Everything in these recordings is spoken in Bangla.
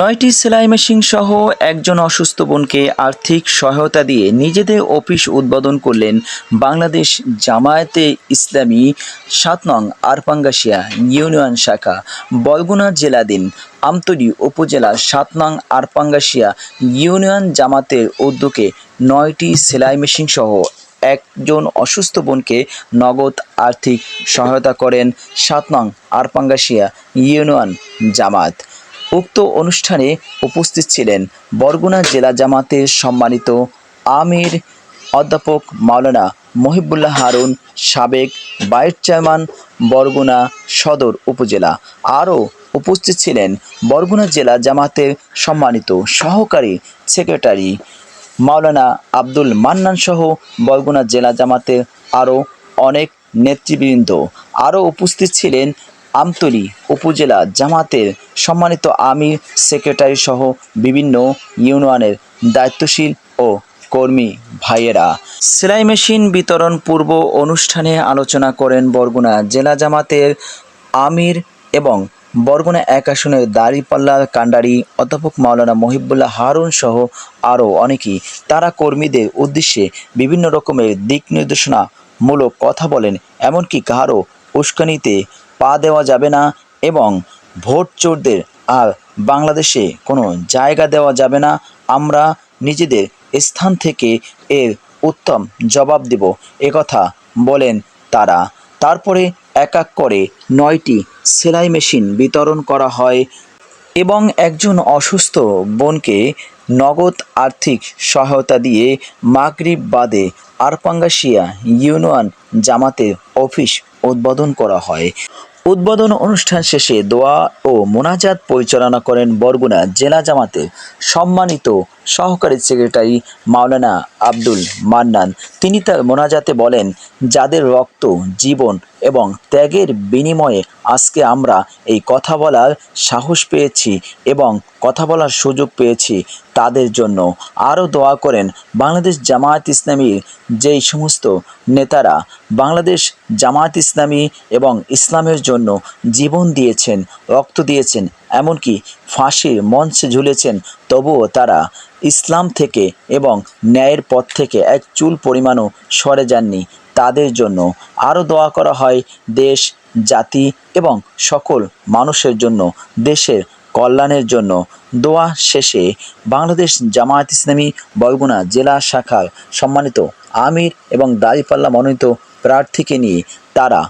নয়টি সেলাই মেশিন সহ একজন অসুস্থ বোনকে আর্থিক সহায়তা দিয়ে নিজেদের অফিস উদ্বোধন করলেন বাংলাদেশ জামায়াতে ইসলামী সাত নং আরপাঙ্গাসিয়া ইউনিয়ন শাখা, বরগুনা জেলাধীন আমতলী উপজেলা সাত নং আরপাঙ্গাসিয়া ইউনিয়ন জামাতের উদ্যোগে নয়টি সেলাই মেশিন সহ একজন অসুস্থ বোনকে নগদ আর্থিক সহায়তা করেন সাত নং আরপাঙ্গাসিয়া ইউনিয়ন জামাত। উক্ত অনুষ্ঠানে উপস্থিত ছিলেন বরগুনা জেলা জামাতের সম্মানিত আমির অধ্যাপক মাওলানা মহিবুল্লাহ হারুন, সাবেক ভাইস চেয়ারম্যান বরগুনা সদর উপজেলা। আরও উপস্থিত ছিলেন বরগুনা জেলা জামাতের সম্মানিত সহকারী সেক্রেটারি মাওলানা আব্দুল মান্নান সহ বরগুনা জেলা জামাতের আরও অনেক নেতৃবৃন্দ। আরও উপস্থিত ছিলেন আমতলী উপজেলা জামাতের সম্মানিত আমির, সেক্রেটারি সহ বিভিন্ন ইউনিয়নের দায়িত্বশীল ও কর্মী ভাইয়েরা। সেলাই মেশিন বিতরণ পূর্ব অনুষ্ঠানে আলোচনা করেন বরগুনা জেলা জামাতের আমির এবং বরগুনা এক আসনের দাড়িপাল্লা কাণ্ডারি অধ্যাপক মাওলানা মহিবুল্লাহ হারুন সহ আরও অনেকেই। তারা কর্মীদের উদ্দেশ্যে বিভিন্ন রকমের দিক নির্দেশনামূলক কথা বলেন, এমনকি কারও উস্কানিতে পা দেওয়া যাবে না এবং ভোট চোরদের আর বাংলাদেশে কোনো জায়গা দেওয়া যাবে না, আমরা নিজেদের স্থান থেকে এর উত্তম জবাব দেব একথা বলেন তারা। তারপরে এক এক করে নয়টি সেলাই মেশিন বিতরণ করা হয় এবং একজন অসুস্থ বোনকে নগদ আর্থিক সহায়তা দিয়ে মাগরিব বাদে আরপাঙ্গাসিয়া ইউনিয়ন জামাতের অফিস উদ্বোধন করা হয়। উদ্বোধন অনুষ্ঠান শেষে দোয়া ও মোনাজাত পরিচালনা করেন বরগুনা জেলা জামাতের সম্মানিত সহকারী সেক্রেটারি মাওলানা আব্দুল মান্নান। তিনি তার মোনাজাতে বলেন, যাদের রক্ত, জীবন এবং ত্যাগের বিনিময়ে আজকে আমরা এই কথা বলার সাহস পেয়েছি এবং কথা বলার সুযোগ পেয়েছি, তাদের জন্য আরও দোয়া করেন বাংলাদেশ জামায়াত ইসলামীর যেই সমস্ত নেতারা বাংলাদেশ জামায়াত ইসলামী এবং ইসলামের জন্য জীবন দিয়েছেন, রক্ত দিয়েছেন এমনকি ফাঁসির মঞ্চে ঝুলেছেন, তবুও তারা ইসলাম থেকে এবং ন্যায়ের পথ থেকে এক চুল পরিমাণও সরে যাননি। তাদের জন্য আরও দোয়া করা হয় দেশ, জাতি এবং সকল মানুষের জন্য, দেশের কল্যাণের জন্য। দোয়া শেষে বাংলাদেশ জামায়াত ইসলামী বরগুনা জেলা শাখার সম্মানিত আমির এবং দাঁড়িপাল্লা মনোনীত প্রার্থীকে নিয়ে তারা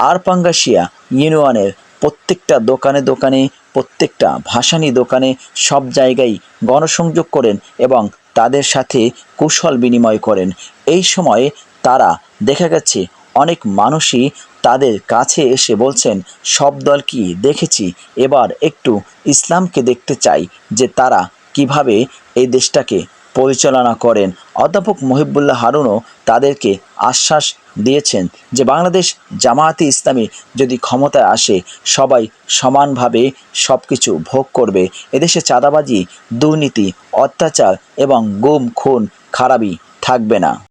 আরপাঙ্গাসিয়া ইউনিয়নের প্রত্যেকটা দোকানে দোকানে প্রত্যেকটা ভাসানি দোকানে সব জায়গায় গণসংযোগ করেন এবং তাদের সাথে কুশল বিনিময় করেন। এই সময়ে তারা, দেখা গেছে, অনেক মানুষই তাদের কাছে এসে বলছেন, সব দল কি দেখেছি? এবার একটু ইসলামকে দেখতে চাই, যে তারা কীভাবে এই দেশটাকে পরিচালনা করেন। অধ্যাপক মহিবুল্লাহ হারুনও তাদেরকে আশ্বাস দিয়েছেন যে বাংলাদেশ জামায়াতে ইসলামী যদি ক্ষমতায় আসে, সবাই সমানভাবে সব কিছু ভোগ করবে। এদেশে চাঁদাবাজি, দুর্নীতি, অত্যাচার এবং গুম, খুন, খারাপই থাকবে না।